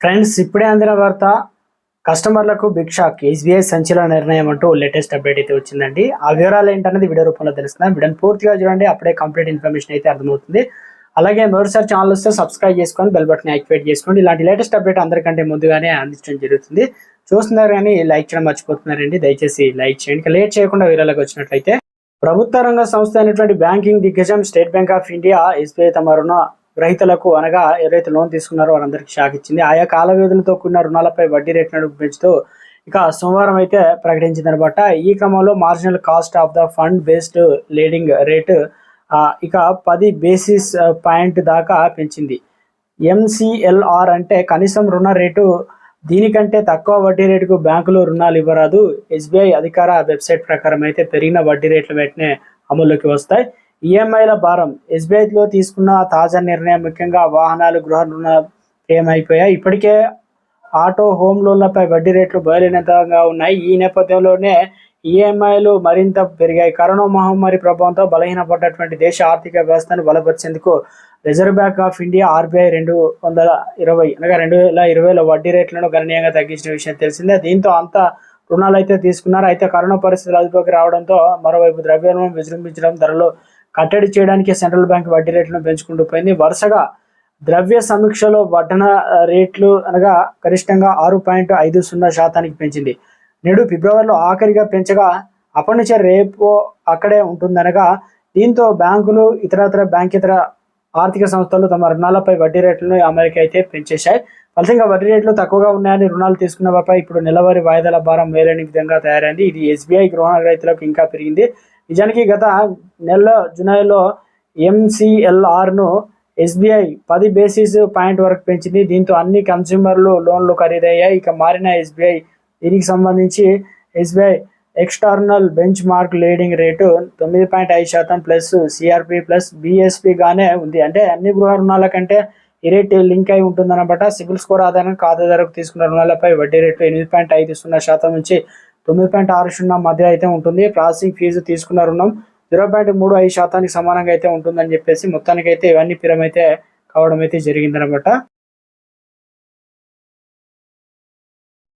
Friends ఇప్పుడే అందిన వార్త కస్టమర్లకు బిగ్ షాక్ ఎస్బీఐ సంచలన నిర్ణయం అంటూ లేటెస్ట్ అప్డేట్ అయితే వచ్చిందండి. ఆ వివరాలు ఏంటనేది వీడియో రూపంలో తెలుస్తుంది వీడియోని పూర్తిగా చూడండి అప్పుడే కంప్లీట్ ఇన్ఫర్మేషన్ అయితే అర్థమవుతుంది. అలాగే మరోసారి ఛానల్ వస్తే సబ్స్క్రైబ్ చేసుకొని బెల్ బటన్ యాక్టివేట్ చేసుకోండి. ఇలాంటి లేటెస్ట్ అప్డేట్ అందరికంటే ముందుగానే అందించడం జరుగుతుంది. చూస్తున్నారు కానీ లైక్ చేయడం మర్చిపోతున్నారండి. దయచేసి లైక్ చేయండి. లేట్ చేయకుండా వీరాలకు వచ్చినట్లయితే ప్రభుత్వ రంగ సంస్థ అయినటువంటి బ్యాంకింగ్ దిగ్గజం State Bank of India SBI తమ రుణ రైతులకు అనగా ఎవరైతే లోన్ తీసుకున్నారో వారందరికీ షాక్ ఇచ్చింది. ఆయా కాల వ్యవధులతో కూడిన రుణాలపై వడ్డీ రేట్లను పెంచుతూ ఇక సోమవారం అయితే ప్రకటించిందనమాట. ఈ క్రమంలో marginal cost of the fund based lending rate ఇక పది బేసిస్ పాయింట్ దాకా పెంచింది. ఎంసీఎల్ఆర్ అంటే కనీసం రుణ రేటు దీనికంటే తక్కువ వడ్డీ రేటుకు బ్యాంకులు రుణాలు ఇవ్వరాదు. ఎస్బీఐ అధికార వెబ్సైట్ ప్రకారం అయితే పెరిగిన వడ్డీ రేట్లు వెంటనే అమల్లోకి వస్తాయి. ఈఎంఐల భారం. ఎస్బీఐలో తీసుకున్న తాజా నిర్ణయం ముఖ్యంగా వాహనాలు గృహ రుణ ఏమైపోయాయి ఇప్పటికే ఆటో హోమ్ లోన్లపై వడ్డీ రేట్లు బయలుదేరంగా ఉన్నాయి. ఈ నేపథ్యంలోనే ఈఎంఐలు మరింత పెరిగాయి. కరోనా మహమ్మారి ప్రభావంతో బలహీనపడ్డటువంటి దేశ ఆర్థిక వ్యవస్థను బలపరిచేందుకు Reserve Bank of India RBI రెండు వందల ఇరవై అనగా రెండు వేల ఇరవైలో వడ్డీ రేట్లను గణనీయంగా తగ్గించిన విషయం తెలిసిందే. దీంతో అంత రుణాలు అయితే తీసుకున్నారు. అయితే కరోనా పరిస్థితులు అదుపులోకి రావడంతో మరోవైపు ద్రవ్యోల్బణం విజృంభించడం ధరలు కట్టడి చేయడానికి సెంట్రల్ బ్యాంక్ వడ్డీ రేట్లను పెంచుకుంటూ పోయింది. వరుసగా ద్రవ్య సమీక్షలో వడ్డన రేట్లు అనగా గరిష్టంగా ఆరు పాయింట్ ఐదు సున్నా శాతానికి పెంచింది. నేడు ఫిబ్రవరిలో ఆఖరిగా పెంచగా అప్పటి నుంచే రేపు అక్కడే ఉంటుందనగా దీంతో బ్యాంకులు ఇతరతర బ్యాంకేతర ఆర్థిక సంస్థలు తమ రుణాలపై వడ్డీ రేట్లను అమెరికా అయితే పెంచేశాయి. ఫలితంగా వడ్డీ రేట్లు తక్కువగా ఉన్నాయని రుణాలు తీసుకున్న వారిపై ఇప్పుడు నెలవారీ వాయిదాల భారం వేలేని విధంగా తయారైంది. ఇది ఎస్బీఐ గృహ రైతులకు ఇంకా పెరిగింది. నిజానికి గత నెలలో జులైలో ఎంసీఎల్ఆర్ను ఎస్బీఐ పది బేసిస్ పాయింట్ వరకు పెంచింది. దీంతో అన్ని కన్స్యూమర్లు లోన్లు ఖరీదయ్యాయి. ఇక మారిన ఎస్బీఐ దీనికి సంబంధించి SBI external benchmark lending rate తొమ్మిది పాయింట్ ఐదు శాతం ప్లస్ సిఆర్పి ప్లస్ బిఎస్పిగానే ఉంది. అంటే అన్ని గృహ రుణాల కంటే ఈ రేట్ లింక్ అయి ఉంటుందన్నమాట. సిబిల్ స్కోర్ ఆధారంగా ఖాతాదారుకు తీసుకున్న రుణాలపై వడ్డీ రేటు ఎనిమిది పాయింట్ ఐదు సున్నా శాతం నుంచి తొమ్మిది పాయింట్ ఆరు సున్నా మధ్య అయితే ఉంటుంది. ప్రాసెసింగ్ ఫీజు తీసుకున్న రుణం జీరో పాయింట్ మూడు ఐదు శాతానికి సమానంగా అయితే ఉంటుందని చెప్పేసి మొత్తానికైతే ఇవన్నీ పిరమైతే కావడం అయితే జరిగిందనమాట.